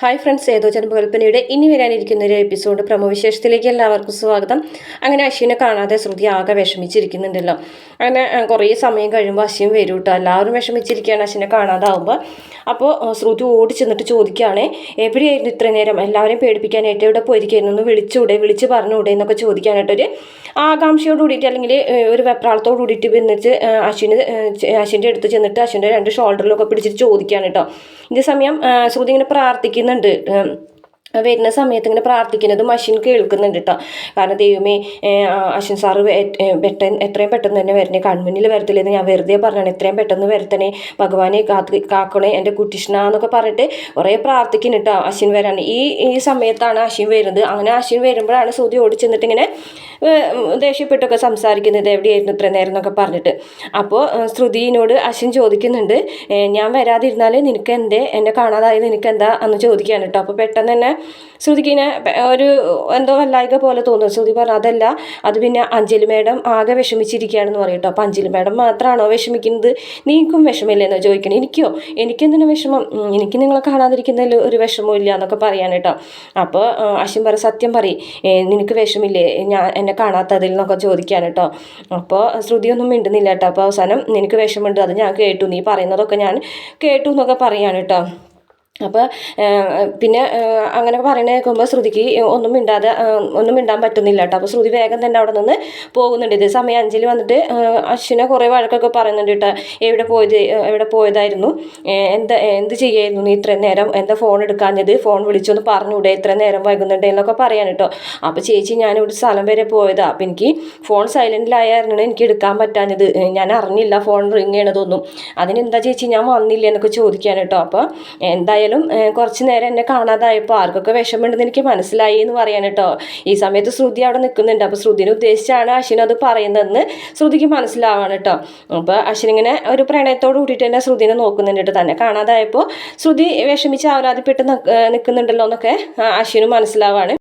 Hi friends ഏതോ ജന്മകൽപ്പനയുടെ ഇനി വരാനിരിക്കുന്ന ഒരു എപ്പിസോഡ് പ്രമോവിശേഷത്തിലേക്ക് എല്ലാവർക്കും സ്വാഗതം. അങ്ങനെ അശ്വിനെ കാണാതെ ശ്രുതി ആകെ വിഷമിച്ചിരിക്കുന്നുണ്ടല്ലോ. അങ്ങനെ കുറേ സമയം കഴിയുമ്പോൾ അശ്വിൻ വരും കേട്ടോ. എല്ലാവരും വിഷമിച്ചിരിക്കുകയാണ് അശ്വിനെ കാണാതാവുമ്പോൾ അപ്പോൾ ശ്രുതി ഓടി ചെന്നിട്ട് ചോദിക്കുകയാണ് എവിടെയായിരുന്നു ഇത്ര നേരം? എല്ലാവരെയും പേടിപ്പിക്കാനായിട്ട് എവിടെ പോയിരിക്കുന്നു ഒന്ന് വിളിച്ചൂടെ? വിളിച്ച് പറഞ്ഞുകൂടെ എന്നൊക്കെ ചോദിക്കാനായിട്ടൊരു ആകാംക്ഷയോട് കൂടിയിട്ട് അല്ലെങ്കിൽ ഒരു വെപ്രാളത്തോട് കൂടിയിട്ട് വന്നിട്ട് അശ്വിന് അശ്വിന്റെ അടുത്ത് ചെന്നിട്ട് അശ്വിന്റെ രണ്ട് ഷോൾഡറിലൊക്കെ പിടിച്ചിട്ട് ചോദിക്കുകയാണ് കേട്ടോ. ഇതേ സമയം ശ്രുതി ഇങ്ങനെ പ്രാർത്ഥിക്കുന്നുണ്ട് പറയുന്നുണ്ട് വരുന്ന സമയത്ത് ഇങ്ങനെ പ്രാർത്ഥിക്കുന്നതും അശ്വിൻ കേൾക്കുന്നുണ്ട് കേട്ടോ കാരണം ദൈവമേ അശ്വിൻ സാറ് പെട്ടെന്ന് എത്രയും പെട്ടെന്ന് തന്നെ വരണേ. കൺമുന്നിൽ വരത്തില്ലെന്ന് ഞാൻ വെറുതെ പറഞ്ഞാണ് എത്രയും പെട്ടെന്ന് വരത്തണേ. ഭഗവാനെ കാത്ത് കാക്കണേ എന്റെ കുട്ടിഷ്ണ എന്നൊക്കെ പറഞ്ഞിട്ട് കുറേ പ്രാർത്ഥിക്കുന്നു കേട്ടോ അശ്വിൻ വരാൻ. ഈ ഈ സമയത്താണ് അശ്വിൻ വരുന്നത്. അങ്ങനെ അശ്വിൻ വരുമ്പോഴാണ് സൂതി ഓടി ചെന്നിട്ട് ഇങ്ങനെ ദേഷ്യപ്പെട്ടൊക്കെ സംസാരിക്കുന്നത് എവിടെയായിരുന്നു ഇത്ര നേരം എന്നൊക്കെ പറഞ്ഞിട്ട്. അപ്പോൾ ശ്രുതിനോട് അശ്വിൻ ചോദിക്കുന്നുണ്ട് ഞാൻ വരാതിരുന്നാൽ നിനക്ക് എന്തേ എന്നെ കാണാതായത് നിനക്ക് എന്താ എന്ന് ചോദിക്കുകയാണ് കേട്ടോ അപ്പോൾ പെട്ടെന്ന് തന്നെ ശ്രുതിക്ക് ഇങ്ങനെ ഒരു എന്തോ വല്ലായിക പോലെ തോന്നുന്നു. ശ്രുതി പറഞ്ഞു അതല്ല അത് പിന്നെ അഞ്ജലി മേഡം ആകെ വിഷമിച്ചിരിക്കുകയാണെന്ന് പറയും കേട്ടോ അപ്പോൾ അഞ്ജലി മേഡം മാത്രമാണോ വിഷമിക്കുന്നത്? നീക്കും വിഷമില്ലെന്നോ ചോദിക്കണം? എനിക്കോ? എനിക്കെന്തിനു വിഷമം? എനിക്ക് നിങ്ങളെ കാണാതിരിക്കുന്നതിൽ ഒരു വിഷമവും ഇല്ല എന്നൊക്കെ പറയാൻ കേട്ടോ അപ്പോൾ അശ്വിൻ പറ സത്യം പറ നിനക്ക് വിഷമില്ലേ? ഞാൻ എന്നെ കാണാത്തതിൽ നിന്നൊക്കെ ചോദിക്കാൻ കേട്ടോ അപ്പോൾ ശ്രുതിയൊന്നും മിണ്ടുന്നില്ല കേട്ടോ അപ്പോൾ അവസാനം നിനക്ക് വിഷമമുണ്ട് അത് ഞാൻ കേട്ടു. നീ പറയുന്നതൊക്കെ ഞാൻ കേട്ടു എന്നൊക്കെ പറയാണ് കേട്ടോ അപ്പോൾ പിന്നെ അങ്ങനെ പറയണ കേൾക്കുമ്പോൾ ശ്രുതിക്ക് ഒന്നും മിണ്ടാതെ ഒന്നും മിണ്ടാൻ പറ്റുന്നില്ല കേട്ടോ. അപ്പോൾ ശ്രുതി വേഗം തന്നെ അവിടെ നിന്ന് പോകുന്നുണ്ട്. ഇതേ സമയം അഞ്ജലി വന്നിട്ട് അശ്വിനെ കുറേ വഴക്കൊക്കെ പറയുന്നുണ്ട് കേട്ടോ. എവിടെ പോയത് എവിടെ പോയതായിരുന്നു? എന്താ എന്ത് ചെയ്യായിരുന്നു? നീ ഇത്രയും നേരം എന്താ ഫോൺ എടുക്കാഞ്ഞത്? ഫോൺ വിളിച്ചൊന്ന് പറഞ്ഞൂടെ ഇത്ര നേരം വൈകുന്നുണ്ട് എന്നൊക്കെ പറയാൻ കേട്ടോ. അപ്പോൾ ചേച്ചി ഞാനിവിടെ സ്ഥലം വരെ പോയതാ. അപ്പോൾ എനിക്ക് ഫോൺ സൈലന്റിലായിരുന്നു എനിക്ക് എടുക്കാൻ പറ്റാഞ്ഞത്. ഞാൻ അറിഞ്ഞില്ല ഫോൺ റിങ് ചെയ്യണതൊന്നും. അതിനെന്താ ചേച്ചി ഞാൻ വന്നില്ല എന്നൊക്കെ ചോദിക്കാൻ കേട്ടോ. അപ്പോൾ എന്തായാലും ഏ, കുറച്ച് നേരം എന്നെ കാണാതായപ്പോൾ ആർക്കൊക്കെ വിഷമമുണ്ടെന്ന് എനിക്ക് മനസ്സിലായി എന്ന് പറയാൻ കേട്ടോ. ഈ സമയത്ത് ശ്രുതി അവിടെ നിൽക്കുന്നുണ്ട്. അപ്പോൾ ശ്രുതിനെ ഉദ്ദേശിച്ചാണ് അശ്വിൻ അത് പറയുന്നതെന്ന് ശ്രുതിക്ക് മനസ്സിലാവാണ് കേട്ടോ. അപ്പോൾ അശ്വിൻ ഇങ്ങനെ ഒരു പ്രണയത്തോട് കൂട്ടിയിട്ട് തന്നെ ശ്രുതിനെ നോക്കുന്നുണ്ട് കേട്ടോ. തന്നെ കാണാതായപ്പോൾ ശ്രുതി വിഷമിച്ച് ആവലാതിപ്പെട്ട് നിൽക്കുന്നുണ്ടല്ലോ എന്നൊക്കെ അശ്വിന് മനസ്സിലാവാണ്.